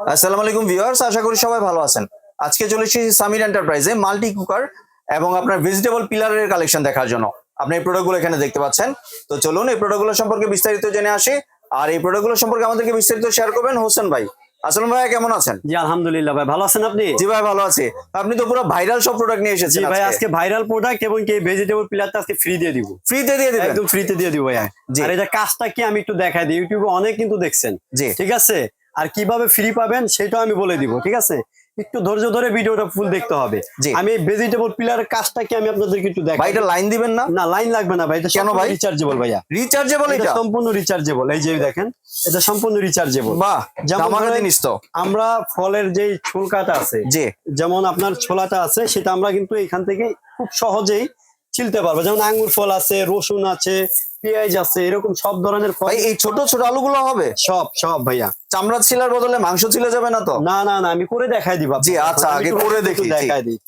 আসসালামু আলাইকুম ভিউয়ার্স আশা করি সবাই ভালো আছেন। আজকে চলে এসেছি সামির এন্টারপ্রাইজে মাল্টি কুকার এবং আপনার ভেজিটেবল পিলারের কালেকশন দেখার জন্য। আপনি এই প্রোডাক্টগুলো এখানে দেখতে পাচ্ছেন। তো চলুন এই প্রোডাক্টগুলো সম্পর্কে বিস্তারিত জেনে আসি। আর এই প্রোডাক্টগুলো সম্পর্কে আমাদেরকে বিস্তারিত শেয়ার করবেন হোসেন ভাই। আসসালাম ভাই কেমন আছেন? জি আলহামদুলিল্লাহ ভাই ভালো আছেন আপনি? জি ভাই ভালো আছি। আপনি তো পুরো ভাইরাল সব প্রোডাক্ট নিয়ে এসেছেন ভাই আজকে। ভাইরাল প্রোডাক্ট এবং কি ভেজিটেবল পিলারটা আজকে ফ্রি দিয়ে দিব। ফ্রিতে দিয়ে দিবেন। একদম ফ্রিতে দিয়ে দিব ভাই। আর এটা কাজটা কি আমি একটু দেখাই দিই। ইউটিউবে অনেক কিন্তু দেখছেন। জি। ঠিক আছে? আর কীভাবে ফ্রি পাবেন সেটাও আমি বলে দিব ঠিক আছে? একটু ধৈর্য ধরে ভিডিওটা ফুল দেখতে হবে। আমি ভেজিটেবল পিলারের কাজটা কি আমি আপনাদেরকে একটু ভাই এটা লাইন দিবেন না? না লাইন লাগবে না ভাই এটা কেন ভাই? রিচার্জেবল ভাইয়া। রিচার্জেবল এটা সম্পূর্ণ রিচার্জেবল এই যে দেখেন এটা সম্পূর্ণ রিচার্জেবল বাহ যেমন জামাকা জিনিস তো। আমরা ফলের যে ছুলকাটা আছে যে যেমন আপনার ছোলাটা আছে সেটা আমরা কিন্তু এখান থেকে খুব সহজেই ছিলতে পারব। যেমন আঙ্গুর ফল আছে রসুন আছে পেঁয়াজ আছে এরকম সব ধরনের ফল। এই ছোট ছোট আলুগুলো হবে? সব সব ভাইয়া। চামড়া ছিলার বদলে মাংস ছিলে যাবে না তো? না না না আমি করে দেখাই দিব জি, আচ্ছা, আগে করে দেখি, দেখাই দিই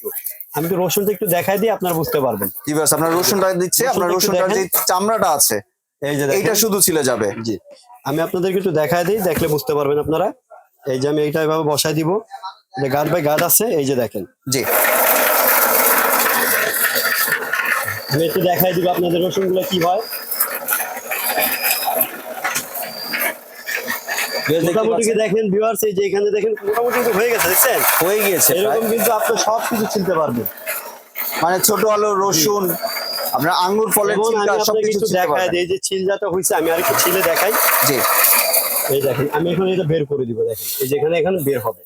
আমি তো রসুনটা একটু দেখাই দিই আপনারা বুঝতে পারবেন। জি বাস আপনার রসুনটা দিচ্ছে আপনার রসুনটা রসুনটার যে চামড়াটা আছে এই যে এইটা শুধু ছিলে যাবে। জি আমি আপনাদেরকে একটু দেখাই দিই দেখলে বুঝতে পারবেন আপনারা। এই যে আমি এইটা এভাবে বসাই দিব। যে গার্ড বাই গার্ড আছে এই যে দেখেন। জি। আমি একটু দেখাই দিব আপনাদের রসুনগুলো কি হয়। মোটামুটি দেখেন ভিউয়ার্স এই যে এখানে দেখেন মোটামুটি কিন্তু হয়ে গেছে দেখছেন? হয়ে গিয়েছে এরকম কিন্তু আপনি সব কিছু চিনতে পারবেন। মানে ছোট আলু রসুন আপনার আঙ্গুর ফলের ছিলকা। দিই যে ছিলজাটা আমি আরেকটু ছিলে দেখাই। জি। এই দেখেন আমি এখন এটা বের করে দিব দেখেন। এই যে এখানে এখানে বের হবে।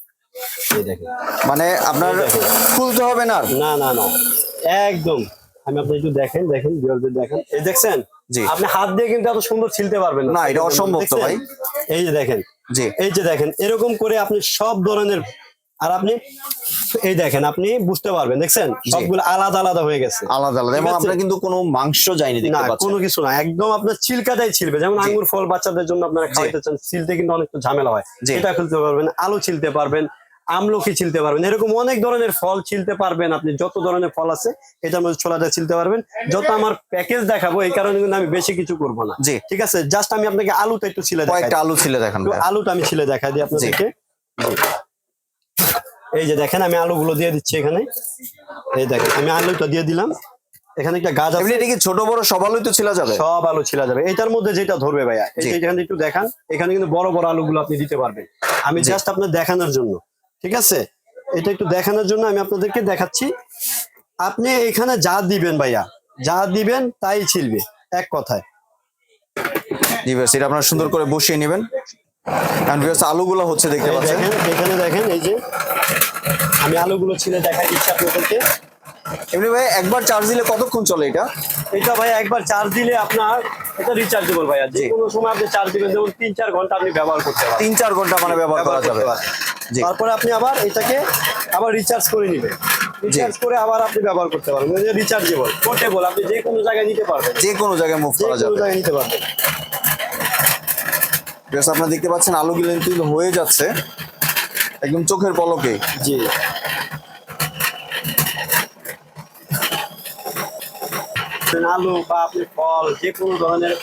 এই দেখেন। মানে আপনার খুলতে হবে না। না না না। একদম। আমি আপনি একটু দেখেন দেখেন ভিউয়ারদের দেখেন। এই দেখছেন? জি। আপনি হাত দিয়ে কিন্তু এত সুন্দর ছিলতে পারবেন না, এটা অসম্ভব তো ভাই। এই যে দেখেন। জি। এই যে দেখেন এরকম করে আপনি সব ধরনের আর আপনি এই দেখেন আপনি বুঝতে পারবেন দেখছেন? সবগুলো আলাদা আলাদা হয়ে গেছে। আলাদা আলাদা। এবং? আপনার কিন্তু কোনো মাংস যায়নি না দেখতে পাচ্ছেন। কোনো কিছু না। একদম আপনার ছিলকাটাই ছিলবে। যেমন আঙ্গুর ফল বাচ্চাদের জন্য আপনারা খাওয়াইতে চান ছিলতে কিন্তু অনেক তো ঝামেলা হয়। এটা খুলতে পারবেন আলু ছিলতে পারবেন। আমলকি ছিলতে পারবেন। এরকম অনেক ধরনের ফল ছিলতে পারবেন আপনি যত ধরনের ফল আছে এটার মধ্যে ছোলাটা ছিলতে পারবেন। যত আমার প্যাকেজ দেখাবো এই কারণে কিন্তু আমি বেশি কিছু করব না। জি। ঠিক আছে? জাস্ট আমি আপনাকে আলুটা একটু ছিলে দেখাই। কয়েকটা আলু ছিলে দেখান আলুটা আমি ছিলে দেখাই দিই আপনাদেরকে। এই যে দেখেন আমি আলুগুলো দিয়ে দিচ্ছি এখানে। এই দেখেন আমি আলুটা দিয়ে দিলাম। এখানে একটা গাছ আছে। এটা কি ছোট বড় সব আলুই তো ছিল যাবে? সব আলু ছিলা যাবে। এটার মধ্যে যেটা ধরবে ভাইয়া এই যে এখানে একটু দেখান এখানে কিন্তু বড় বড় আলুগুলো আপনি দিতে পারবেন। আমি জাস্ট আপনার দেখানোর জন্য। ঠিক আছে? এটা একটু দেখানোর জন্য আমি আপনাদেরকে দেখাচ্ছি। আপনি এখানে যা দিবেন ভাইয়া যা দিবেন তাই ছিলবে এক কথায়। জি আপনার সুন্দর করে বসিয়ে নেবেন। কারণ আলুগুলো হচ্ছে দেখতে পাচ্ছেন। এখানে দেখেন এই যে আমি আলুগুলো ছিলে দেখাই দিচ্ছি আপনাদেরকে। এমনি ভাই একবার চার্জ দিলে কতক্ষণ চলে এটা? এটা ভাই একবার চার্জ দিলে আপনার এটা রিচার্জেবল ভাইয়া। যে। কোনো সময় আপনি চার্জ দিবেন যেমন তিন চার ঘণ্টা আপনি ব্যবহার করতে পারেন। তিন চার ঘণ্টা মানে ব্যবহার করা যাবে। তারপরে আপনি আবার এটাকে আবার রিচার্জ করে নেবেন। রিচার্জ করে আবার আপনি ব্যবহার করতে পারবেন। রিচার্জেবল পোর্টেবল আপনি যে কোনো জায়গায় নিতে পারবেন। যে কোনো জায়গায় মুভ করা যাবে। জায়গায় নিতে পারবেন। বেশ আপনারা দেখতে পাচ্ছেন আলুগুলো কিন্তু হয়ে যাচ্ছে। একদম চোখের পলকে। জি। আলু বা আপনি ফল যে কোনো ধরনের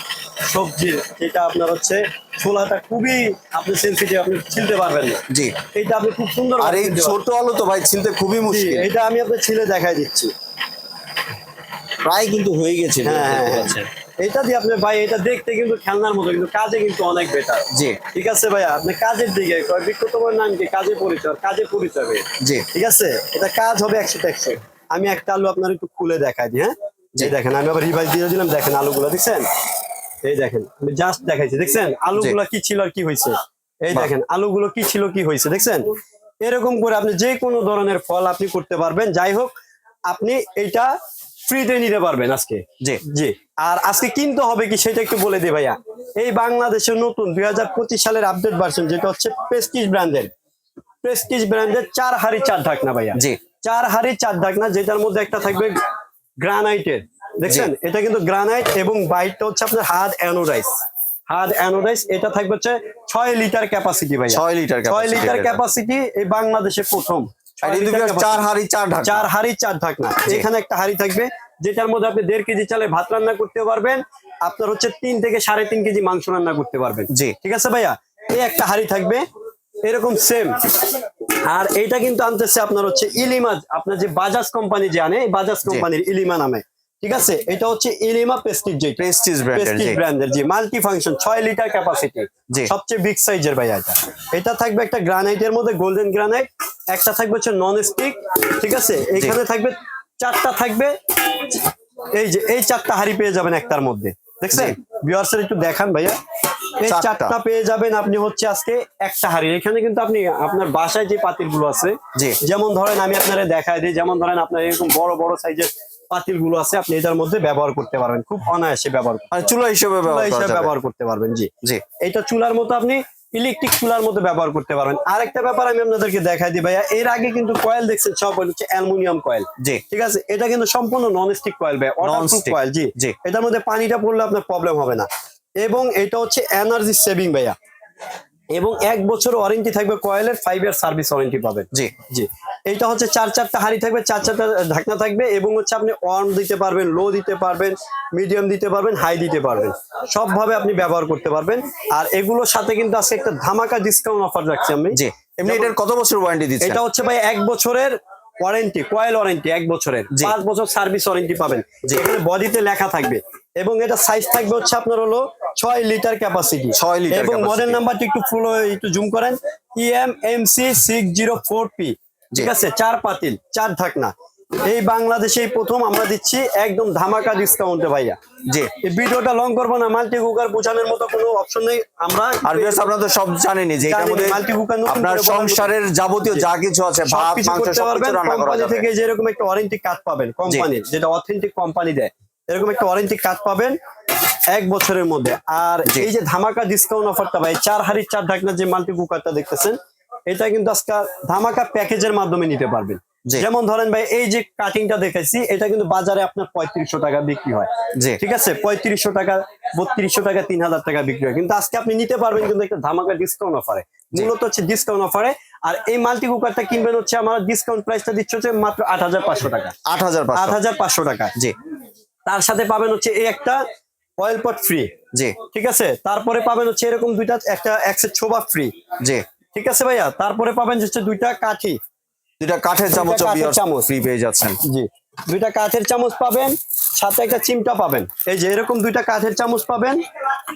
সবজি যেটা আপনার হচ্ছে ছোলাটা খুবই আপনি সেন্সিটিভ আপনি ছিলতে পারবেন না। জি। এটা আপনি খুব সুন্দর আর এই ছোট আলু তো ভাই ছিলতে খুবই মুশকিল। এটা আমি আপনার ছিলে দেখাই দিচ্ছি। প্রায় কিন্তু হয়ে গেছে হ্যাঁ, হ্যাঁ, এটা দিয়ে আপনি ভাই এটা দেখতে কিন্তু খেলনার মতো কিন্তু কাজে কিন্তু অনেক বেটার জি। ঠিক আছে ভাইয়া আপনি কাজের দিকে বিক্রতমার নাম কি? কাজে পরিচয় কাজে পরিচয় ভাই। জি। ঠিক আছে? এটা কাজ হবে একশো একশো। আমি একটা আলু আপনার একটু খুলে দেখাই দিই হ্যাঁ? জি। এই দেখেন আমি আবার রিভাইজ দিয়ে দিলাম দেখেন আলুগুলো দেখছেন? এই দেখেন আমি জাস্ট দেখাইছি দেখছেন? আলুগুলো কি ছিল আর কি হয়েছে এই দেখেন আলুগুলো কি ছিল কি হয়েছে দেখছেন? এরকম করে আপনি যে কোনো ধরনের ফল আপনি করতে পারবেন। যাই হোক আপনি এটা ফ্রিতে নিতে পারবেন আজকে। জি। জি। আর আজকে কিনতে হবে কি সেটা একটু বলে দিই ভাইয়া। এই বাংলাদেশের নতুন দুই হাজার পঁচিশ সালের আপডেট ভার্সন যেটা হচ্ছে প্রেস্টিজ ব্র্যান্ডের প্রেস্টিজ ব্র্যান্ডের চার হাড়ি চার ঢাকনা ভাইয়া। জি। চার হাড়ি চার ঢাকনা যেটার মধ্যে একটা থাকবে গ্রানাইটের দেখছেন? এটা কিন্তু গ্রানাইট এবং বাইটটা হচ্ছে আপনার হার্ড অ্যানোডাইস হার্ড অ্যানোডাইস এটা থাকবে হচ্ছে ছয় লিটার ক্যাপাসিটি ভাই ছয় লিটার ছয় লিটার ক্যাপাসিটি এই বাংলাদেশে প্রথম। চার হাড়ি চার চার হাড়ি চার ঢাকনা। এখানে একটা হাড়ি থাকবে যেটার মধ্যে আপনি দেড় কেজি চালে ভাত রান্না করতে পারবেন আপনার হচ্ছে তিন থেকে সাড়ে তিন কেজি মাংস রান্না করতে পারবেন। জি। ঠিক আছে ভাইয়া? এই একটা হাড়ি থাকবে এরকম সেম আর এটা কিন্তু আনতেছে আপনার হচ্ছে ইলিমা আপনার যে বাজাজ কোম্পানি যে আনে বাজাজ কোম্পানির ইলিমা নামে। ঠিক আছে? এটা হচ্ছে যেটা প্রেস্টিজ ব্র্যান্ডের প্রেস্টিজ ব্র্যান্ডের জি। মাল্টি ফাংশন ছয় লিটার ক্যাপাসিটি জি। সবচেয়ে বিগ সাইজের ভাই এটা। এটা থাকবে একটা গ্রানাইটের মধ্যে গোল্ডেন গ্রানাইট একটা থাকবে হচ্ছে নন স্টিক ঠিক আছে? এখানে থাকবে চারটা থাকবে। এই যে এই চারটা হাড়ি পেয়ে যাবেন একটার মধ্যে। দেখছেন? ভিউয়ার্সের একটু দেখান ভাইয়া। এই চারটা। পেয়ে যাবেন আপনি হচ্ছে আজকে একটা হাড়ি এখানে কিন্তু আপনি আপনার বাসায় যে পাতিলগুলো আছে। যেমন ধরেন আমি আপনারা দেখাই দিই যেমন ধরেন আপনার এরকম বড় বড় সাইজের পাতিলগুলো আছে আপনি এটার মধ্যে ব্যবহার করতে পারবেন। খুব অনায়াসে ব্যবহার করতে মানে চুলা হিসেবে ব্যবহার করতে পারবেন জি। জি। এটা চুলার মতো আপনি ইলেকট্রিক চুলার মতো ব্যবহার করতে পারবেন। আরেকটা ব্যাপার আমি আপনাদেরকে দেখাই দিই ভাইয়া এর আগে কিন্তু কয়েল দেখছেন সব হচ্ছে অ্যালুমিনিয়াম কয়েল জি। ঠিক আছে? এটা কিন্তু সম্পূর্ণ নন স্টিক কয়েল ভাই কয়েল জি। জি। এটার মধ্যে পানিটা পড়লে আপনার প্রবলেম হবে না। এবং এটা হচ্ছে এনার্জি সেভিং ভাইয়া। এবং এক বছর ওয়ারেন্টি থাকবে কয়েলের ফাইভ ইয়ার সার্ভিস ওয়ারেন্টি পাবেন। জি। জি। এইটা হচ্ছে চার চারটা হাড়ি থাকবে চার চারটা ঢাকনা থাকবে এবং হচ্ছে আপনি ওয়ার্ম দিতে পারবেন লো দিতে পারবেন মিডিয়াম দিতে পারবেন হাই দিতে পারবেন। সবভাবে আপনি ব্যবহার করতে পারবেন। আর এগুলোর সাথে কিন্তু আজকে একটা ধামাকা ডিসকাউন্ট অফার রাখছি আমি। জি। এমনি এটার কত বছর ওয়ারেন্টি দিচ্ছি এটা হচ্ছে ভাই এক বছরের ওয়ারেন্টি কয়েল ওয়ারেন্টি এক বছরের। পাঁচ বছর সার্ভিস ওয়ারেন্টি পাবেন। এখানে বডিতে লেখা থাকবে। এবং এটা সাইজ থাকবে হচ্ছে আপনার হলো ছয় লিটার ক্যাপাসিটি ছয় লিটার এবং। মডেল নাম্বারটি একটু ফুল একটু জুম করেন। E M M C six zero four P ঠিক আছে? চার পাতিল চার ঢাকনা। এই বাংলাদেশে প্রথম আমরা দিচ্ছি একদম ধামাকা ডিসকাউন্টে ভাইয়া। জি। এই ভিডিওটা লং করব না মাল্টি কুকার বোঝানোর মতো কোনো অপশন নেই। আমরা আর বিয়াস আপনারা তো সব জানেনই যে এটার মধ্যে multi-cooker নতুন আপনার সংসারের যাবতীয় যা কিছু আছে ভাত মাংস পারবেন সবকিছু রান্না করা যাবে। থেকে যেরকম একটা ওয়ারেন্টি কার্ড পাবেন কোম্পানির যেটা অথেন্টিক কোম্পানি দেয়। এরকম একটা ওয়ারেন্টি কার্ড পাবেন এক বছরের মধ্যে। আর এই যে ধামাকা ডিসকাউন্ট অফারটা ভাই চার হাড়ির চার ঢাকনা যে মাল্টি কুকারটা দেখতেছেন এটা কিন্তু আজকে ধামাকা প্যাকেজের মাধ্যমে নিতে পারবেন। যেমন ধরেন ভাই এই যে কাটিংটা দেখেছি এটা কিন্তু বাজারে আপনার পঁয়ত্রিশশো টাকা বিক্রি হয়। ঠিক আছে? পঁয়ত্রিশশো টাকা বত্রিশশো টাকা তিন হাজার টাকা বিক্রি হয়। কিন্তু আজকে আপনি নিতে পারবেন কিন্তু একটা ধামাকা ডিসকাউন্ট অফারে মূলত হচ্ছে ডিসকাউন্ট অফারে আর এই মাল্টি কুকারটা কিনবেন হচ্ছে আমার ডিসকাউন্ট প্রাইসটা দিচ্ছে হচ্ছে মাত্র আট হাজার পাঁচশো টাকা। আট হাজার আট হাজার পাঁচশো টাকা। জি। তার সাথে পাবেন হচ্ছে এই একটা অয়েল পট ফ্রি জি। ঠিক আছে? তারপরে পাবেন হচ্ছে এরকম দুইটা একটা একসেট ছোবা ফ্রি জি। ঠিক আছে ভাইয়া? তারপরে পাবেন হচ্ছে দুইটা কাঠি। দুইটা কাঠের চামচ চামচ। ফ্রি পেয়ে যাচ্ছেন। জি। দুইটা কাঠের চামচ পাবেন সাথে একটা চিমটা পাবেন। এই যে এরকম দুইটা কাঠের চামচ পাবেন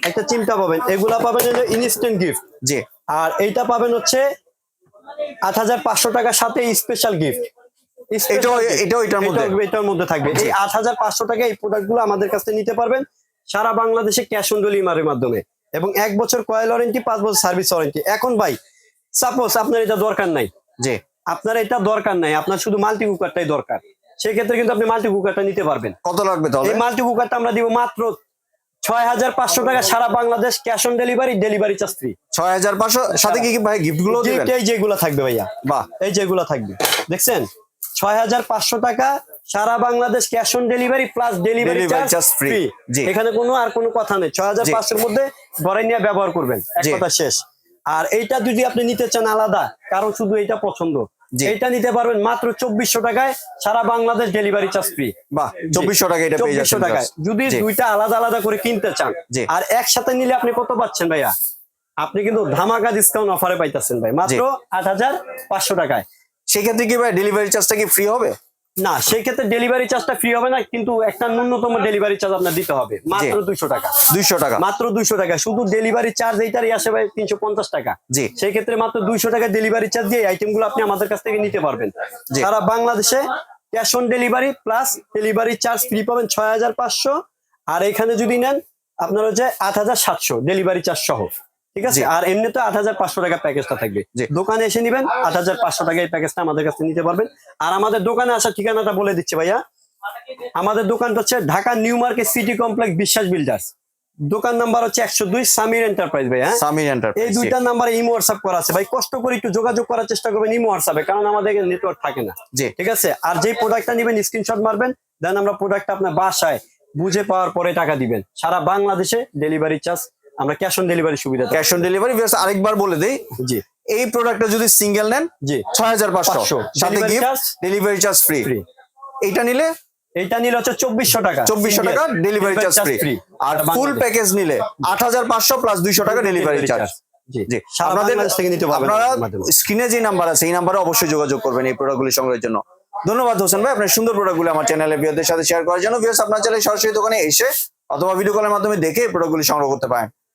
একটা চিমটা পাবেন। এগুলা পাবেন হলো ইনস্ট্যান্ট গিফট জি। আর এইটা পাবেন হচ্ছে আট হাজার পাঁচশো টাকার সাথে স্পেশাল গিফট এটার মধ্যে। এটার মধ্যে থাকবে। এই আট হাজার পাঁচশো টাকা এই প্রোডাক্টগুলো আমাদের কাছে নিতে পারবেন। সারা বাংলাদেশে ক্যাশ অন ডেলিভারির মাধ্যমে। এবং এক বছর কয়েল ওয়ারেন্টি পাঁচ বছর সার্ভিস ওয়ারেন্টি এখন ভাই সাপোজ আপনার এটা দরকার নাই। জি। আপনার এটা দরকার নাই আপনার শুধু মাল্টি কুকারটাই দরকার। সেক্ষেত্রে কিন্তু আপনি মাল্টি কুকারটা নিতে পারবেন। কত লাগবে তাহলে? এই মাল্টি কুকারটা আমরা দিব মাত্র ছয় হাজার পাঁচশো টাকা সারা Bangladesh cash on delivery delivery charge free ছয় হাজার পাঁচশো সাথে কি কি ভাই গিফটগুলো দিবেন? এই যেগুলো থাকবে ভাইয়া। বাহ। এই যেগুলো থাকবে। দেখছেন? ছয় হাজার পাঁচশো টাকা সারা Bangladesh cash on delivery plus delivery charge free জি। এখানে কোনো আর কোনো কথা নেই। ছয় হাজার পাঁচশোর মধ্যে ঘরে নিয়ে ব্যবহার করবেন। এক কথা শেষ। আর এইটা যদি আপনি নিতে চান আলাদা কারণ শুধু এইটা পছন্দ। জি। এইটা নিতে পারবেন মাত্র চব্বিশশো টাকায় সারা বাংলাদেশ ডেলিভারি চার্জ ফ্রি বা চব্বিশশো টাকা এটা চব্বিশশো টাকায়। যদি। দুইটা আলাদা আলাদা করে কিনতে চান। আর একসাথে নিলে আপনি কত পাচ্ছেন ভাইয়া আপনি কিন্তু ধামাকা ডিসকাউন্ট অফারে পাইতেছেন ভাই মাত্র আট হাজার পাঁচশো টাকায় সেক্ষেত্রে কি ভাই ডেলিভারি চার্জটা কি ফ্রি হবে না সেই ক্ষেত্রে ডেলিভারি চার্জটা ফ্রি হবে না কিন্তু একটা ন্যূনতম ডেলিভারি চার্জ আপনার দিতে হবে। মাত্র দুইশো টাকা। দুইশো টাকা। মাত্র দুইশো টাকা। শুধু ডেলিভারি চার্জ এইটারই আসে ভাই তিনশো পঞ্চাশ টাকা। জি। সেই ক্ষেত্রে মাত্র দুইশো টাকা ডেলিভারি চার্জ দিয়ে আইটেমগুলো আপনি আমাদের কাছ থেকে নিতে পারবেন। সারা বাংলাদেশে cash on delivery plus delivery charge free পাবেন ছয় হাজার পাঁচশো। আর এখানে যদি নেন আপনার হচ্ছে আট হাজার সাতশো ডেলিভারি চার্জ সহ। ঠিক আছে। আর এমনিতে আট হাজার পাঁচশো টাকা প্যাকেজটা থাকবে। জি। দোকানে এসে নিবেন আট হাজার পাঁচশো টাকা এই প্যাকেজটা আমাদের কাছে নিতে পারবেন। আর আমাদের দোকানে আসার ঠিকানাটা বলে দিচ্ছে ভাইয়া। আমাদের দোকানটা হচ্ছে Dhaka new market city complex Biswas builders. দোকান নাম্বার হচ্ছে একশো দুই সামির এন্টারপ্রাইজ ভাই হ্যাঁ সামির এই দুইটা নাম্বারে ইমো হোয়াটসঅ্যাপ করা আছে। ভাই কষ্ট করে একটু যোগাযোগ করার চেষ্টা করবেন ইমো হোয়াটসঅ্যাপে কারণ আমাদের নেটওয়ার্ক থাকে না। জি। ঠিক আছে? আর যেই প্রোডাক্টটা নেবেন স্ক্রিনশট মারবেন দেন আমরা প্রোডাক্টটা আপনার বাসায় বুঝে পাওয়ার পরে টাকা দিবেন। সারা বাংলাদেশে ডেলিভারি চার্জ আমরা ক্যাশ অন ডেলিভারি সুবিধা ক্যাশ অন ডেলিভারি আরেকবার বলে দেই জি। এই প্রোডাক্টটা যদি সিঙ্গেল নেন জি। ছয় হাজার পাঁচশো। সাথে গিফট ডেলিভারি চার্জ ফ্রি এইটা নিলে এইটা নিলে হচ্ছে চব্বিশশো টাকা। চব্বিশশো। টাকা ডেলিভারি চার্জ ফ্রি আর ফুল প্যাকেজ নিলে আট হাজার পাঁচশো প্লাস দুইশো টাকা ডেলিভারি চার্জ জি। জি। আপনাদের থেকে নিতে পারবেন আপনারা স্ক্রিনে যে নাম্বার আছে এই নাম্বারে অবশ্যই যোগাযোগ করবেন এই প্রোডাক্টগুলি সংগ্রহের জন্য। ধন্যবাদ হোসেন ভাই আপনার সুন্দর প্রোডাক্টগুলি আমার চ্যানেলে সাথে শেয়ার করার জন্য। আপনার চ্যানেলে সরাসরি দোকানে এসে অথবা ভিডিও কলের মাধ্যমে দেখে এই প্রোডাক্টগুলি সংগ্রহ করতে পারেন।